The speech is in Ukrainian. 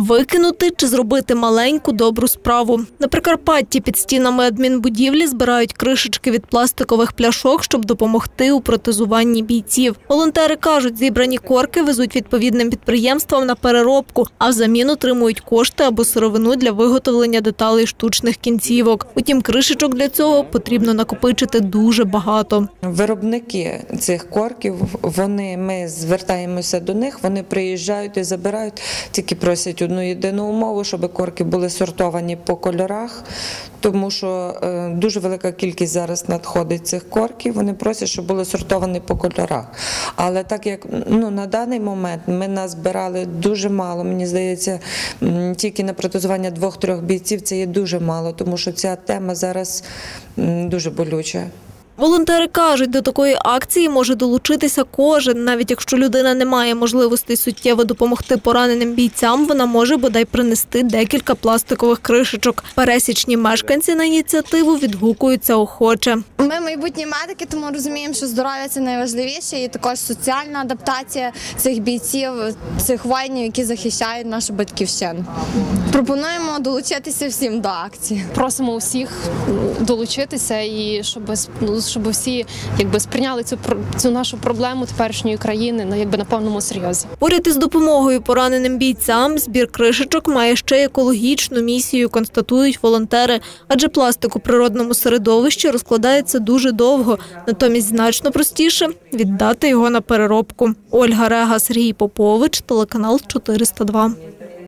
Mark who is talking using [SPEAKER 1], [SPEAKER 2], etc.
[SPEAKER 1] викинути чи зробити маленьку добру справу. На Прикарпатті під стінами адмінбудівлі збирають кришечки від пластикових пляшок, щоб допомогти у протезуванні бійців. Волонтери кажуть, зібрані корки везуть відповідним підприємствам на переробку, а взамін отримують кошти або сировину для виготовлення деталей штучних кінцівок. Утім, кришечок для цього потрібно накопичити дуже багато.
[SPEAKER 2] Виробники цих корків, вони ми звертаємося до них, вони приїжджають і забирають, тільки просять одну єдину умову, щоб корки були сортовані по кольорах, тому що е, дуже велика кількість зараз надходить цих корків. Вони просять, щоб були сортовані по кольорах. Але так як ну на даний момент ми назбирали дуже мало, мені здається, тільки на протезування двох-трьох бійців це є дуже мало, тому що ця тема зараз дуже болюча.
[SPEAKER 1] Волонтери кажуть, до такої акції може долучитися кожен, навіть якщо людина не має можливості суттєво допомогти пораненим бійцям, вона може бодай принести декілька пластикових кришечок. Пересічні мешканці на ініціативу відгукуються охоче.
[SPEAKER 3] Ми майбутні медики, тому розуміємо, що здоров'я це найважливіше, і також соціальна адаптація цих бійців, цих воїнів, які захищають нашу батьківщину. Пропонуємо долучитися всім до акції.
[SPEAKER 4] просимо усіх долучитися і щоб щоб всі якби сприйняли цю цю нашу проблему теперішньої країни на якби на повному серйозі.
[SPEAKER 1] Поряд із допомогою пораненим бійцям збір кришечок має ще екологічну місію, констатують волонтери. Адже пластик у природному середовищі розкладається дуже довго, натомість значно простіше віддати його на переробку. Ольга Рега, Сергій Попович, телеканал 402.